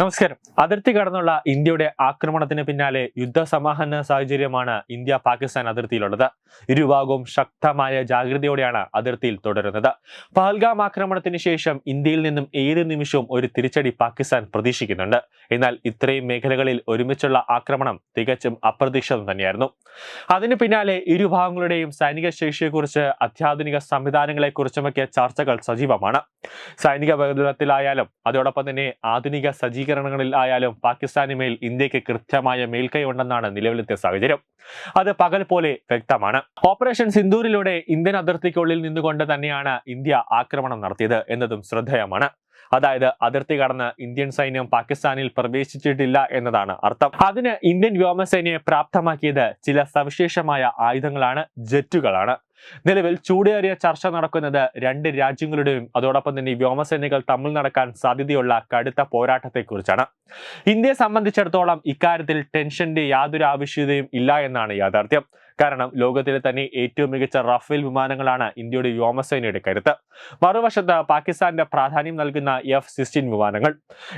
നമസ്കാരം. അതിർത്തി കടന്നുള്ള ഇന്ത്യയുടെ ആക്രമണത്തിന് പിന്നാലെ യുദ്ധസമാഹന സാഹചര്യമാണ് ഇന്ത്യ പാകിസ്ഥാൻ അതിർത്തിയിലുള്ളത്. ഇരുഭാഗവും ശക്തമായ ജാഗ്രതയോടെയാണ് അതിർത്തിയിൽ തുടരുന്നത്. പഹൽഗാം ആക്രമണത്തിന് ശേഷം ഇന്ത്യയിൽ നിന്നും ഏത് നിമിഷവും ഒരു തിരിച്ചടി പാകിസ്ഥാൻ പ്രതീക്ഷിക്കുന്നുണ്ട്. എന്നാൽ ഇത്രയും മേഖലകളിൽ ഒരുമിച്ചുള്ള ആക്രമണം തികച്ചും അപ്രതീക്ഷിതം തന്നെയായിരുന്നു. അതിന് പിന്നാലെ ഇരുഭാഗങ്ങളുടെയും സൈനിക ശേഷിയെക്കുറിച്ച് അത്യാധുനിക സംവിധാനങ്ങളെക്കുറിച്ചുമൊക്കെ ചർച്ചകൾ സജീവമാണ്. സൈനിക ബദലത്തിലായാലും അതോടൊപ്പം തന്നെ ആധുനിക സജ്ജീകരണങ്ങളിൽ ആയാലും പാകിസ്ഥാന് മേൽ ഇന്ത്യയ്ക്ക് കൃത്യമായ മേൽക്കൈ ഉണ്ടെന്നാണ് നിലവിലത്തെ സാഹചര്യം. അത് പകൽ പോലെ വ്യക്തമാണ്. ഓപ്പറേഷൻ സിന്ദൂരിലൂടെ ഇന്ത്യൻ അതിർത്തിക്കുള്ളിൽ നിന്നുകൊണ്ട് തന്നെയാണ് ഇന്ത്യ ആക്രമണം നടത്തിയത് എന്നതും ശ്രദ്ധേയമാണ്. അതായത് അതിർത്തി കടന്ന് ഇന്ത്യൻ സൈന്യം പാകിസ്ഥാനിൽ പ്രവേശിച്ചിട്ടില്ല എന്നതാണ് അർത്ഥം. അതിന് ഇന്ത്യൻ വ്യോമസേനയെ പ്രാപ്തമാക്കിയത് ചില സവിശേഷമായ ആയുധങ്ങളാണ് ജെറ്റുകളാണ്. നിലവിൽ ചൂടേറിയ ചർച്ച നടക്കുന്നത് രണ്ട് രാജ്യങ്ങളുടെയും അതോടൊപ്പം തന്നെ വ്യോമസേനകൾ തമ്മിൽ നടക്കാൻ സാധ്യതയുള്ള കടുത്ത പോരാട്ടത്തെക്കുറിച്ചാണ്. ഇന്ത്യയെ സംബന്ധിച്ചിടത്തോളം ഇക്കാര്യത്തിൽ ടെൻഷന്റെ യാതൊരു ആവശ്യതയും ഇല്ല എന്നാണ് യാഥാർത്ഥ്യം. കാരണം ലോകത്തിലെ തന്നെ ഏറ്റവും മികച്ച റഫേൽ വിമാനങ്ങളാണ് ഇന്ത്യയുടെ വ്യോമസേനയുടെ കരുത്ത്. മറുവശത്ത് പാകിസ്ഥാന്റെ പ്രാധാന്യം നൽകുന്ന എഫ് സിക്സ്റ്റീൻ വിമാനങ്ങൾ.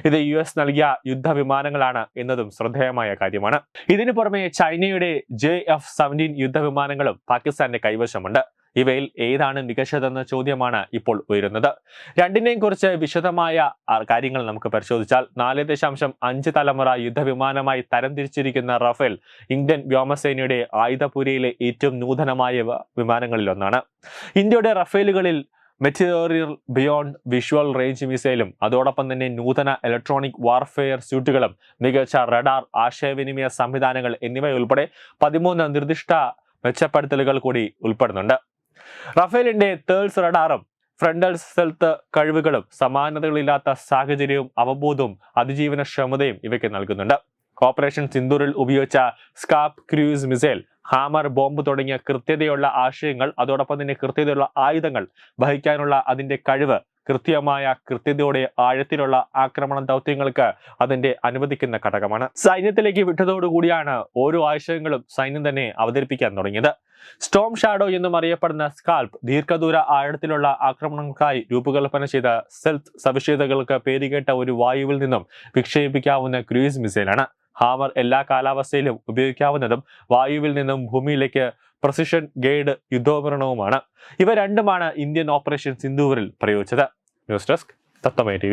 ഇത് യു എസ് നൽകിയ യുദ്ധ വിമാനങ്ങളാണ് എന്നതും ശ്രദ്ധേയമായ കാര്യമാണ്. ഇതിനു പുറമെ ചൈനയുടെ ജെ എഫ് സെവന്റീൻ യുദ്ധ വിമാനങ്ങളും പാകിസ്ഥാന്റെ കൈവശമുണ്ട്. ഇവയിൽ ഏതാണ് മികച്ചതെന്ന ചോദ്യമാണ് ഇപ്പോൾ ഉയരുന്നത്. രണ്ടിനെയും കുറിച്ച് വിശദമായ കാര്യങ്ങൾ നമുക്ക് പരിശോധിച്ചാൽ നാല് ദശാംശം അഞ്ച് തലമുറ യുദ്ധവിമാനമായി തരംതിരിച്ചിരിക്കുന്ന റഫേൽ ഇന്ത്യൻ വ്യോമസേനയുടെ ആയുധപുരയിലെ ഏറ്റവും നൂതനമായ വിമാനങ്ങളിലൊന്നാണ്. ഇന്ത്യയുടെ റഫേലുകളിൽ മെറ്റീരിയൽ ബിയോണ്ട് വിഷ്വൽ റേഞ്ച് മിസൈലും അതോടൊപ്പം തന്നെ നൂതന ഇലക്ട്രോണിക് വാർഫെയർ സ്യൂട്ടുകളും മികച്ച റഡാർ ആശയവിനിമയ സംവിധാനങ്ങൾ എന്നിവയുൾപ്പെടെ പതിമൂന്ന് നിർദ്ദിഷ്ട മെച്ചപ്പെടുത്തലുകൾ കൂടി ഉൾപ്പെടുന്നുണ്ട്. റഫേലിന്റെ തേൾസ് റഡാറും ഫ്രണ്ടൽ സെൽത്ത് കഴിവുകളും സമാനതകളില്ലാത്ത സാഹചര്യവും അവബോധവും അതിജീവന ക്ഷമതയും ഇവയ്ക്ക് നൽകുന്നുണ്ട്. ഓപ്പറേഷൻ സിന്ദൂറിൽ ഉപയോഗിച്ച SCALP cruise missile hammer bomb തുടങ്ങിയ കൃത്യതയുള്ള ആശയങ്ങൾ അതോടൊപ്പം തന്നെ കൃത്യതയുള്ള ആയുധങ്ങൾ വഹിക്കാനുള്ള അതിന്റെ കഴിവ് കൃത്യമായ കൃത്യതയോടെ ആഴത്തിലുള്ള ആക്രമണ ദൗത്യങ്ങൾക്ക് അതിന്റെ അനുവദിക്കുന്ന ഘടകമാണ്. സൈന്യത്തിലേക്ക് വിട്ടതോടുകൂടിയാണ് ഓരോ ആശയങ്ങളും സൈന്യം തന്നെ അവതരിപ്പിക്കാൻ തുടങ്ങിയത്. സ്റ്റോം ഷാഡോ എന്നും അറിയപ്പെടുന്ന സ്കാൽപ്പ് ദീർഘദൂര ആഴത്തിലുള്ള ആക്രമണങ്ങൾക്കായി രൂപകൽപ്പന ചെയ്ത സെൽത്ത് സവിശേഷതകൾക്ക് പേരുകേട്ട ഒരു വായുവിൽ നിന്നും വിക്ഷേപിക്കാവുന്ന ക്രൂയിസ് മിസൈലാണ് ഹാമർ എല്ലാ കാലാവസ്ഥയിലും ഉപയോഗിക്കാവുന്നതും വായുവിൽ നിന്നും ഭൂമിയിലേക്ക് പ്രസിഷൻ ഗൈഡ് യുദ്ധോപകരണവുമാണ്. ഇവ രണ്ടുമാണ് ഇന്ത്യൻ ഓപ്പറേഷൻ സിന്ധുവിൽ പ്രയോഗിച്ചത്. ന്യൂസ് ഡെസ്ക് തത്തമയ ടി